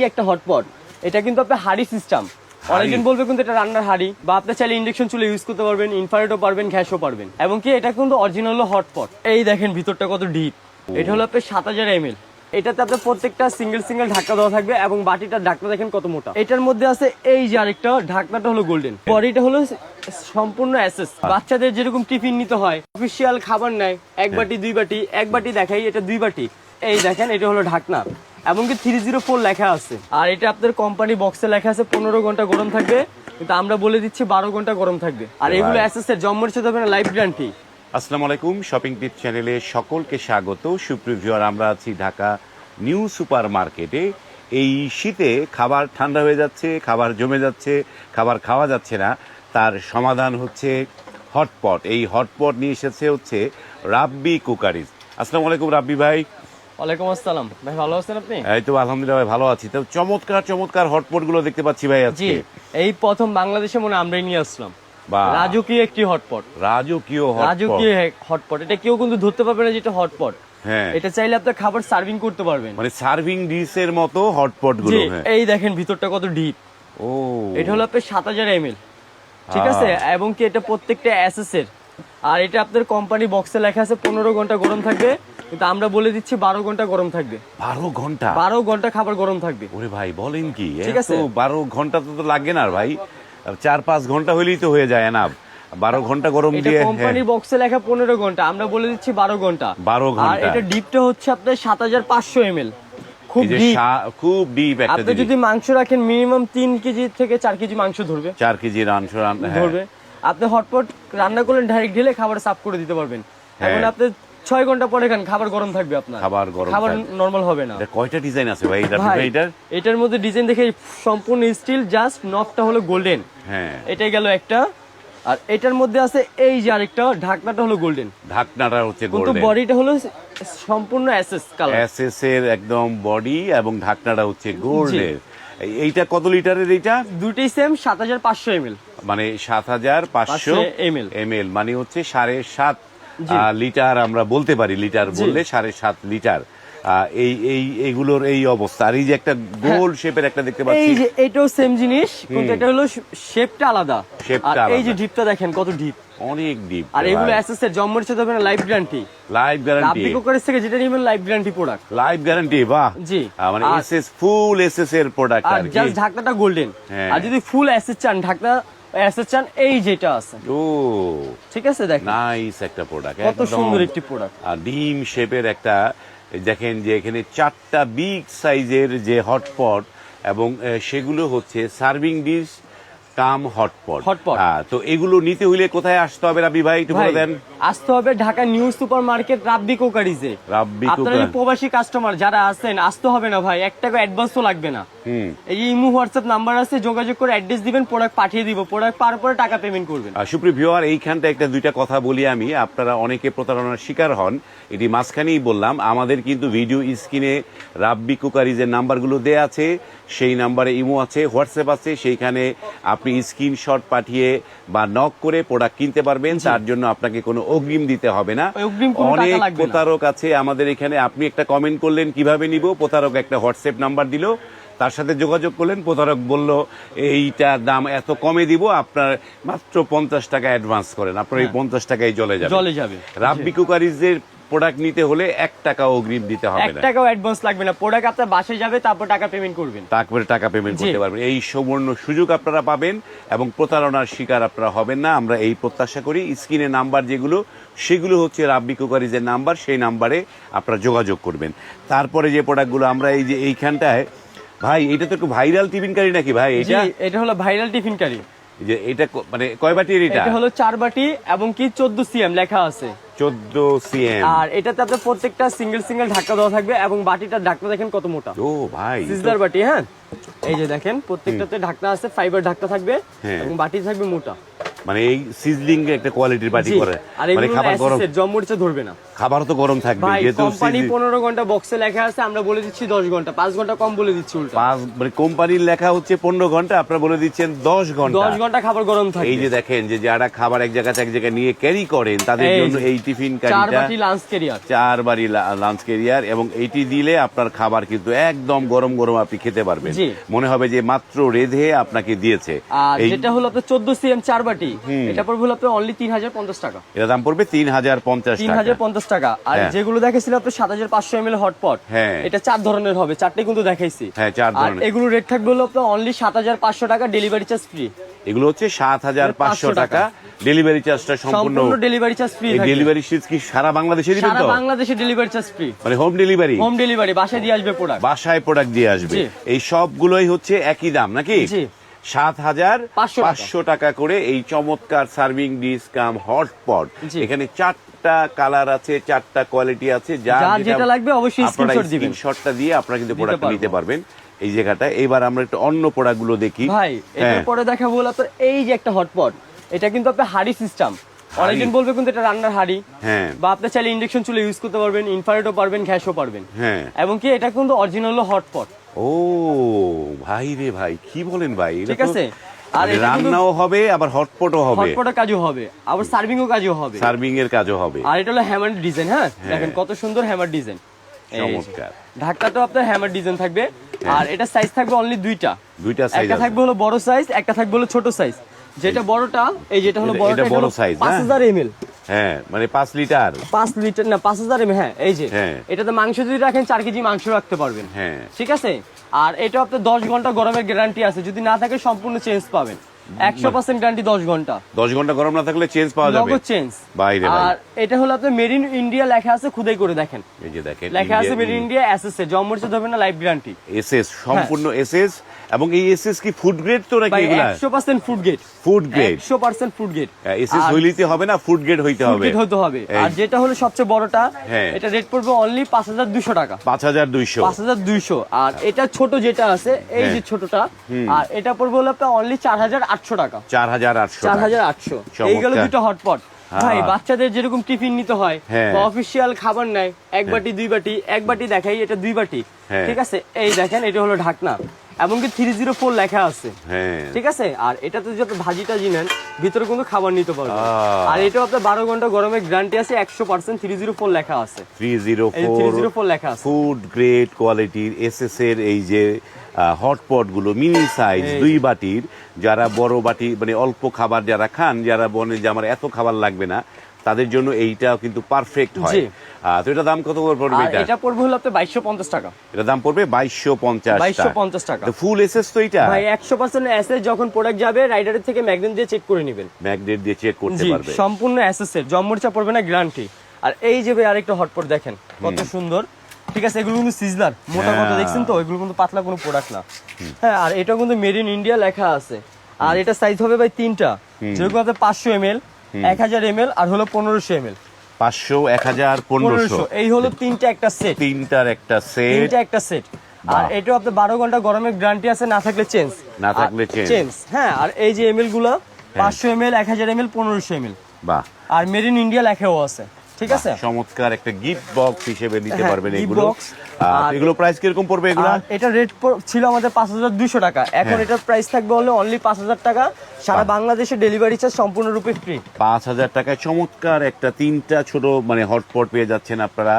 যে একটা হটপট এটা কিন্তু আপনার হাড়ি সিস্টেম অনেকজন বলবে কিন্তু এটা রান্নার হাড়ি বা আপনি চাইলে ইন্ডাকশন চুলে ইউজ করতে পারবেন ইনফারেটও পারবেন গ্যাসও পারবেন। এবং কি এটা কিন্তু অরিজিনাল হটপট এই দেখেন ভিতরটা কত ডিপ এটা হলো আপনার সাত হাজার এম এটাতে আপনার প্রত্যেকটা সিঙ্গেল সিঙ্গেল ঢাকা দেওয়া থাকবে এবং বাটিটার ঢাকনা দেখেন কত মোটা। এটার মধ্যে আছে এই যে আরেকটা ঢাকনাটা হলো গোল্ডেন বডিটা হলো সম্পূর্ণ অ্যাসেস বাচ্চাদের যেরকম টিফিন নিতে হয় অফিসিয়াল খাবার নেয় এক বাটি দুই বাটি এক বাটি দেখাই এটা দুই বাটি। এই দেখেন এটা হলো ঢাকনা। এমনকি থ্রি জিরো ফোর লেখা আছে। আর এটা আপনার কোম্পানি বক্সে লেখা আছে পনেরো ঘণ্টা গরম থাকবে কিন্তু আমরা বলে দিচ্ছি বারো ঘণ্টা গরম থাকবে। আর এগুলো অ্যাসেসের জন্মের সাথে লাইফ গ্যারান্টি আসসালামু আলাইকুম শপিং টিপ চ্যানেলে সকলকে স্বাগত। সুপ্রিভিউয়ার আমরা আছি ঢাকা নিউ সুপার মার্কেটে এই শীতে খাবার ঠান্ডা হয়ে যাচ্ছে খাবার জমে যাচ্ছে খাবার খাওয়া যাচ্ছে না। তার সমাধান হচ্ছে হটপট এই হটপট নিয়ে এসেছে হচ্ছে রাব্বি কুকারিজ আসসালামু আলাইকুম রাব্বি ভাই। ওয়ালাইকুম আসসালাম। ভাই ভালো আছেন আপনি? এই তো আলহামদুলিল্লাহ ভাই ভালো আছি। তো চমৎকার চমৎকার হটপটগুলো দেখতে পাচ্ছি ভাই আজকে। এই প্রথম বাংলাদেশে মনে আমরাই নিয়ে আসলাম। রাজকীয় একটি হটপট রাজকীয় হটপট রাজকীয় হটপট এটা কেউ কিন্তু ধরতে পারবে না যেটা হটপট হ্যাঁ। এটা চাইলে আপনার খাবার সার্ভিং করতে পারবেন। মানে সার্ভিং ডিশের মতো হটপটগুলো হ্যাঁ। এই দেখেন ভিতরটা কত ডিপ ও। এটা হলো আপনার সাত হাজার এম ঠিক আছে? এবং কি এটা প্রত্যেকটা অ্যাসেস এর। আর এটা আপনার কোম্পানি বক্সে লেখা আছে পনেরো ঘণ্টা গরম থাকবে। কিন্তু আমরা বলে দিচ্ছি বারো ঘণ্টা গরম থাকবে। বারো ঘণ্টা? বারো ঘণ্টা খাবার গরম থাকবে। ওরে ভাই বলেন কি ঠিক আছে। বারো ঘণ্টা তো লাগে না ভাই। চার পাঁচ ঘণ্টা হইলেই তো হয়ে যায় না বারো ঘণ্টা গরম দিয়ে কোম্পানি বক্সে লেখা পনেরো ঘণ্টা আমরা বলে দিচ্ছি বারো ঘণ্টা। 12 ঘণ্টা। এটা ডিপটা হচ্ছে আপনার সাত হাজার পাঁচশো এম খুব ডিপ খুব ডিপ একটা আপনি যদি মাংস রাখেন মিনিমাম তিন কেজি থেকে চার কেজি মাংস ধরবে। চার কেজি রান হ্যাঁ। ধরবে। আপনি হটপট রান্না করলেন ডাইরেক্ট ঢেলে খাবার সাফ করে দিতে পারবেন। এখন আপনি ছয় ঘণ্টা পরে খান খাবার গরম থাকবে আপনার। খাবার গরম খাবার। নর্মাল হবে না। এটা কয়টা ডিজাইন আছে ভাই? এটা ভাই, এটার মধ্যে ডিজাইন দেখে সম্পূর্ণ স্টিল জাস্ট নবটা হলো গোল্ডেন হ্যাঁ। এটাই গেল একটা। আর এটার মধ্যে আছে এই যে আরেকটা ঢাকনাটা হলো গোল্ডেন ঢাকনাটা হচ্ছে গোল্ডেন কিন্তু গোল্ডেন বডিটা হলো সম্পূর্ণ অ্যাসেস কালার এসএস এর একদম বডি এবং ঢাকনাটা হচ্ছে গোল্ডের এইটা কত লিটারের এইটা? দুটোই সেম সাত হাজার পাঁচশো এম মানে সাত হাজার পাঁচশো 500 ml এম মানে হচ্ছে সাড়ে সাত লিটার আমরা বলতে পারি লিটার বললে সাড়ে সাত লিটার। এই এই এইগুলোর এই অবস্থা। আর এই যে একটা গোল শেপের একটা দেখতে এই যে এটাও সেম জিনিস কিন্তু এটা হলো শেপটা আলাদা। শেপটা আর এই যে ডিপটা দেখেন কত ডিপ অনেক ডিপ আর এগুলো এসএস এর জন্মের সাথে হবে life guarantee live guarantee Rabbi কুকারের থেকে যেটা নিবেন life guarantee product live guarantee বাহ। জি। মানে এসএস ফুল এসএস এর প্রোডাক্ট আর জাস্ট ঢাকনাটা গোল্ডেন হ্যাঁ। আর যদি ফুল অ্যাসেস চান ঢাকনা অ্যাসেস চান এই যেটা আছে। ও। ঠিক আছে দেখেন। নাইস একটা প্রোডাক্ট কত সুন্দর একটি প্রোডাক্ট আর ডিম শেপের একটা দেখেন যে এখানে চারটা বিগ সাইজের যে হটপট এবং সেগুলো হচ্ছে serving dish cum hotpot. Hotpot। হ্যাঁ তো এগুলো নিতে হইলে কোথায় আসতে হবে রাবি ভাই একটু বলে দেন। আসতে হবে Dhaka new super market Rabbi কোকারিজে। Rabbi আপনারা প্রবাসী কাস্টমার যারা আছেন আসতে হবে না ভাই এক টাকা অ্যাডভান্সও লাগবে না। এই ইমু হোয়াটসঅ্যাপ নাম্বার আছে যোগাযোগ করে অ্যাড্রেস দিবেন প্রোডাক্ট পাঠিয়ে দিব প্রোডাক্ট পাওয়ার পরে টাকা পেমেন্ট করবেন। আর সুপ্রিয় ভিওয়ার এইখানটা একটা দুইটা কথা বলি আমি আপনারা অনেকে প্রতারণার শিকার হন এটি মাঝখানেই বললাম আমাদের কিন্তু ভিডিও স্ক্রিনে রাব্বি কুকারিজের নাম্বারগুলো দেয়া আছে সেই নাম্বারে ইমো আছে হোয়াটসঅ্যাপ আছে সেইখানে আপনি স্ক্রিনশট পাঠিয়ে বা নক করে প্রোডাক্ট কিনতে পারবেন। তার জন্য আপনাকে কোনো অগ্রিম দিতে হবে না। অনেক প্রতারক আছে আমাদের এখানে। আপনি একটা কমেন্ট করলেন কীভাবে নিব? প্রতারক একটা হোয়াটসঅ্যাপ নাম্বার দিল। তার সাথে যোগাযোগ করলেন। প্রতারক বলল এইটার দাম এত কমে দিব আপনার মাত্র পঞ্চাশ টাকা অ্যাডভান্স করেন। আপনার এই পঞ্চাশ টাকায় চলে যাবে। চলে যাবে। রাব্বি কুকারিজের প্রোডাক্ট নিতে হলে এক টাকা অগ্রিম দিতে হবে না। টাকাও অ্যাডভান্স লাগবে না। প্রোডাক্ট আপনার বাসে যাবে তারপর টাকা পেমেন্ট করবেন। তারপরে টাকা পেমেন্ট করতে পারবেন। এই সুবর্ণ সুযোগ আপনারা পাবেন এবং প্রতারণার শিকার আপনারা হবেন না। আমরা এই প্রত্যাশা করি। স্ক্রিনে নাম্বার যেগুলো সেগুলো হচ্ছে রাব্বি কুকারিজের নাম্বার। সেই নাম্বারে আপনারা যোগাযোগ করবেন। তারপরে যে প্রোডাক্টগুলো আমরা এই যে এইখানটায় ভাই এটা তো একটু ভাইরাল টিফিন কারি নাকি ভাই? এটা? এটা হলো ভাইরাল টিফিন কারি। এই যে এটা মানে কয় বাটির এটা? এটা হলো চার বাটি এবং কি চোদ্দ সিএম লেখা আছে। চোদ্দ সিএম। আর এটাতে আপনার প্রত্যেকটা সিঙ্গেল সিঙ্গেল ঢাকা দেওয়া থাকবে এবং বাটিটার ঢাকনা দেখেন কত মোটা। ও ভাই এ সিজদার বাটি হ্যাঁ? এই যে দেখেন প্রত্যেকটাতে ঢাকনা আছে ফাইবার ঢাকনা থাকবে হ্যাঁ। এবং বাটি থাকবে মোটা। মানে এই সিজলিং একটা কোয়ালিটির বাটি করে। মানে খাবার গরম জম মরিচা ধরবে না। খাবার তো গরম থাকবে যেহেতু কোম্পানি sizzling- পনেরো ঘণ্টা বক্সে লেখা আছে আমরা বলে দিচ্ছি দশ ঘণ্টা। পাঁচ ঘণ্টা কম বলে দিচ্ছি উল্টা। পাঁচ মানে কোম্পানির লেখা হচ্ছে পনেরো ঘণ্টা আপনারা বলে দিচ্ছেন দশ ঘণ্টা। দশ ঘণ্টা খাবার গরম এই যে দেখেন যে যারা খাবার এক জায়গা থেকে এক জায়গায় নিয়ে ক্যারি করেন তাদের জন্য এই টিফিন চার কারিটা বাটি লাঞ্চ কেরিয়ার চার বাড়ি লাঞ্চ ক্যারিয়ার এবং এইটি দিলে আপনার খাবার কিন্তু একদম গরম গরম আপনি খেতে পারবেন। মনে হবে যে মাত্র রেধে আপনাকে দিয়েছে। আর যেটা হলো আপনার চোদ্দ সিএম চার বাটি। এটা পড়বে হলো আপনার অনলি তিন হাজার পঞ্চাশ টাকা। এর দাম পড়বে তিন হাজার পঞ্চাশ তিন হাজার পঞ্চাশ টাকা। আর। যেগুলো দেখেছিল আপনার সাত হাজার পাঁচশো এম এল হটপট। এটা চার ধরনের হবে চারটে কিন্তু দেখাইছি। হ্যাঁ, চার ধরনের। এগুলো রেট থাকবে হলো আপনার অনলি সাত হাজার পাঁচশো টাকা ডেলিভারি চার্জ ফ্রি এগুলো হচ্ছে সাত হাজার পাঁচশো টাকা। ডেলিভারি চার্জটা সম্পূর্ণ সম্পূর্ণ ডেলিভারি চার্জ ফ্রি ডেলিভারি সিজ কি সারা বাংলাদেশে দিবেন সারা বাংলাদেশে ডেলিভারি চার্জ ফ্রি মানে হোম ডেলিভারি হোম ডেলিভারি বাসায় দিয়ে আসবে প্রোডাক্ট বাসায় প্রোডাক্ট দিয়ে আসবে। এই সবগুলোই হচ্ছে একই দাম নাকি? জি। সাত হাজার 500 পাঁচশো টাকা করে এই চমৎকার সার্ভিং ডিস কাম হটপট। এখানে চারটা কালার আছে চারটা কোয়ালিটি আছে যার যেটা লাগবে অবশ্যই দিবেন। স্ক্রিনশটটা দিয়ে আপনারা কিন্তু প্রোডাক্ট নিতে পারবেন এই জায়গাটা। এবার আমরা একটু অন্য প্রোডাক্টগুলো দেখি। ভাই হ্যাঁ। এটার পরে দেখাবো আপনার এই যে একটা হটপট এটা কিন্তু আপনার হাড়ি সিস্টেম অনেকজন বলবে কিন্তু এটা রান্নার হাড়ি। হ্যাঁ। বা আপনি চাইলে ইন্ডাকশন চুলে ইউজ করতে পারবেন ইনফ্রারেডও পারবেন গ্যাসও পারবেন। হ্যাঁ। এবং কি এটা কিন্তু অরিজিনাল হটপট ও ভাই রে ভাই কি বলেন ভাই? ঠিক আছে। আর মানে রান্নাও হবে আবার হটপটও হবে। হটপটের কাজও হবে আবার সার্ভিংও কাজও হবে। সার্ভিং এর কাজও হবে। আর এটা হলো হ্যামার ডিজাইন হ্যাঁ? দেখেন কত সুন্দর হ্যামার ডিজাইন চমৎকার। তো আপনার হ্যামার ডিজাইন থাকবে। আর এটা সাইজ থাকবে অনলি দুইটা। দুইটা সাইজ একটা থাকবে হলো বড় সাইজ একটা থাকবে হলো ছোট সাইজ যেটা বড়টা এই যেটা হলো বড়টা এটা বড় সাইজ পাঁচ ml হাজার এমএল হ্যাঁ মানে পাঁচ লিটার। পাঁচ লিটার না পাঁচ হাজার এমএল হ্যাঁ এই যে। হ্যাঁ। এটাতে মাংস যদি রাখেন চার কেজি মাংস রাখতে পারবেন। হ্যাঁ। ঠিক আছে? আর এটা আপনার দশ ঘণ্টা গরমের গ্যারান্টি আছে। যদি না থাকে সম্পূর্ণ চেঞ্জ পাবেন। একশো পার্সেন্ট গ্যারান্টি দশ ঘণ্টা। দশ ঘণ্টা গরম না থাকলে চেঞ্জ পাওয়া যাবে। নগদ চেঞ্জ বাইরে। আর এটা হলো আপনার মেড ইন ইন্ডিয়া লেখা আছে খুদাই করে দেখেন। এই যে দেখেন লেখা আছে মেড ইন ইন্ডিয়া এসএসএ জমমরিচে ধরবে না লাইফ গ্যারান্টি এসএস সম্পূর্ণ এসএস এবং এই এসএস কি ফুড গ্রেড তো নাকি এগুলা? একশো percent food grade food grade একশো পার্সেন্ট ফুড গেট এসএস হইলিতে হবে না ফুড গ্রেড হইতে হবে। ফুড হতে হবে। আর যেটা হলো সবচেয়ে বড়টা হ্যাঁ। এটা রেট পড়বে অনলি পাঁচ হাজার দুশো টাকা। পাঁচ হাজার দুইশো। পাঁচ হাজার দুইশো। আর এটা ছোট যেটা আছে এই হ্যাঁ। যে ছোটটা আর এটা পড়বে হলো আপনার অনলি চার হাজার আটশো টাকা। চার হাজার আটশো চার হাজার আটশো। এই গেল দুটো হটপট হ্যাঁ। ভাই বাচ্চাদের যেরকম টিফিন নিতে হয় হ্যাঁ। বা অফিসিয়াল খাবার নেয় এক বাটি দুই বাটি এক বাটি দেখাই এটা দুই বাটি। হ্যাঁ। ঠিক আছে? এই দেখেন এটা হলো ঢাকনা। এমনকি থ্রি জিরো ফোর লেখা আছে। হ্যাঁ। ঠিক আছে? আর এটাতে যত ভাজি টাজি নেন ভিতরে কিন্তু খাবার নিতে পারবেন। আর এটাও আপনার বারো ঘণ্টা গরমের গ্যারান্টি আছে একশো পার্সেন্ট থ্রি জিরো ফোর লেখা আছে। Three zero four three zero four লেখা আছে। ফুড গ্রেড কোয়ালিটির এসএস এর এই যে হটপটগুলো মিনি সাইজ দুই বাটির যারা বড় বাটি মানে অল্প খাবার যারা খান যারা বলে যে আমার এত খাবার লাগবে না তাদের জন্য এইটাও কিন্তু পারফেক্ট হয়। তো এটা দাম কত পড়বে এটা এটা পড়বে হলো আপনার বাইশশো পঞ্চাশ টাকা। এটা দাম পড়বে বাইশশো পঞ্চাশ বাইশশো পঞ্চাশ টাকা। ফুল এসএস তো এটা ভাই একশো পার্সেন্ট অ্যাসেস যখন প্রোডাক্ট যাবে রাইডারের থেকে ম্যাগনেট দিয়ে চেক করে নেবেন। ম্যাগনেট দিয়ে চেক করতে পারবে। সম্পূর্ণ অ্যাসেসের জম্মরিচা পড়বে না গ্যারান্টি আর এই যে ভাই আরেকটা হটপট দেখেন কত সুন্দর। ঠিক আছে এগুলো কিন্তু সিজলার মোটা মতো হ্যাঁ। দেখছেন তো? এগুলো কিন্তু পাতলা কোনো প্রোডাক্ট না। হ্যাঁ আর এটা কিন্তু মেড ইন ইন্ডিয়া লেখা আছে। আর এটা সাইজ হবে ভাই তিনটা। যেরকম আপনার পাঁচশো এম এল এক হাজার এম আর হলো পনেরোশো এম পাঁচশো এক হাজার পনেরোশো। এই হলো তিনটা একটা সেট তিনটার একটা সেট তিনটা একটা সেট আর এটা আপনার বারো ঘণ্টা গরমের গ্যারান্টি আছে না থাকলে চেঞ্জ না থাকলে চেঞ্জ হ্যাঁ আর এই যে এমএলগুলো পাঁচশো এম এল এক হাজার এম এল পনেরোশো এম এল বাহ। আর মেড ইন ইন্ডিয়া লেখাও আছে। ঠিক আছে? চমৎকার একটা গিফট বক্স হিসেবে নিতে হ্যাঁ, পারবেন এগুলো। এগুলো প্রাইস কীরকম পড়বে এগুলো? এটা রেট ছিল আমাদের পাঁচ হাজার দুশো টাকা। এখন হ্যাঁ। এটার প্রাইস থাকবে হলে অনলি পাঁচ হাজার টাকা। সারা বাংলাদেশে ডেলিভারি চার্জ সম্পূর্ণরূপে ফ্রি পাঁচ হাজার টাকায় চমৎকার একটা তিনটা ছোট মানে হটপট পেয়ে যাচ্ছেন আপনারা।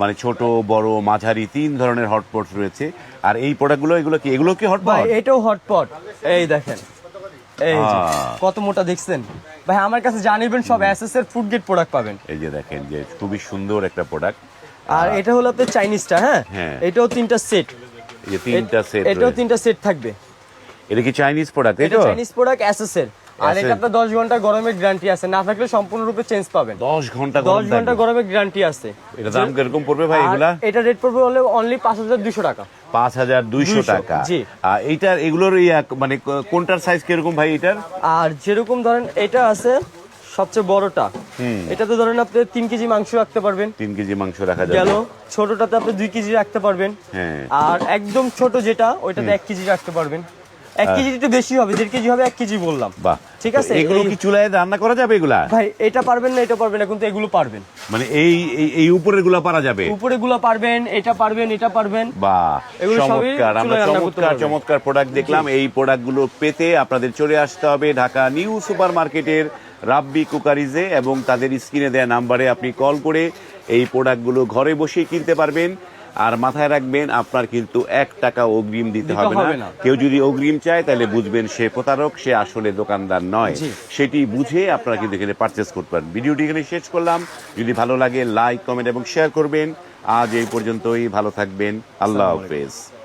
মানে ছোট বড় মাঝারি তিন ধরনের হটপট রয়েছে। আর এই প্রোডাক্টগুলো এগুলো কি এগুলো কি হটপট এটাও হটপট এই দেখেন। এই কত মোটা দেখছেন? ভাই আমার কাছে জানিবেন সব এসএস এর ফুড গেট প্রোডাক্ট পাবেন। এই যে দেখেন যে খুবই সুন্দর একটা প্রোডাক্ট আর এটা হলো আপনার চাইনিজটা হ্যাঁ? হ্যাঁ। এটাও তিনটা সেট এই তিনটা সেট এটাও তিনটা সেট থাকবে। এটা কি চাইনিজ প্রোডাক্ট এটা চাইনিজ প্রোডাক্ট এসএস এর। আর এটা আপনার দশ ঘণ্টা গরমের গ্যারান্টি আছে। না থাকলে সম্পূর্ণরূপে চেঞ্জ পাবেন। দশ ঘণ্টা দশ গরম ঘণ্টা গরমের গ্যারান্টি আছে। এটা দাম কীরকম পড়বে ভাই এগুলা? এটা রেট পড়বে হলে অনলি পাঁচ হাজার দুশো টাকা। পাঁচ হাজার দুইশো টাকা। এইটার এগুলোর মানে কোনটার সাইজ কীরকম ভাই এটার আর যেরকম ধরেন এটা আছে সবচেয়ে বড়টা। এটাতে ধরেন আপনি তিন কেজি মাংস রাখতে পারবেন। তিন কেজি মাংস রাখা গেল ছোটটাতে আপনি দুই কেজি রাখতে পারবেন। হ্যাঁ। আর একদম ছোট যেটা ওইটাতে এক কেজি রাখতে পারবেন। এক কেজি একটু বেশি হবে দেড় কেজি হবে এক কেজি বললাম। বাহ। ঠিক আছে, এগুলো কি চুলায় রান্না করা যাবে এগুলা? ভাই এটা পারবেন না এটা পারবেন না কিন্তু এগুলো পারবেন। মানে এই এই- উপরেরগুলা পারা যাবে? গুলো পারবেন এটা পারবেন এটা পারবেন। চমৎকার। আমরা চমৎকার চমৎকার প্রোডাক্ট দেখলাম। এই প্রোডাক্টগুলো পেতে আপনাদের চলে আসতে হবে ঢাকা নিউ সুপার মার্কেটের রাব্বি কুকারিজে এবং তাদের স্ক্রিনে দেওয়া নাম্বারে আপনি কল করে এই প্রোডাক্টগুলো ঘরে বসেই কিনতে পারবেন। আর মাথায় রাখবেন আপনার কিন্তু এক টাকা অগ্রিম দিতে হবে না। কেউ যদি অগ্রিম চায় তাহলে বুঝবেন সে প্রতারক সে আসলে দোকানদার নয়। সেটি বুঝে আপনারা কিন্তু এখানে পারচেস করতে পারেন। ভিডিওটি এখানে শেষ করলাম। যদি ভালো লাগে লাইক কমেন্ট এবং শেয়ার করবেন। আজ এই পর্যন্তই। ভালো থাকবেন। আল্লাহ হাফেজ।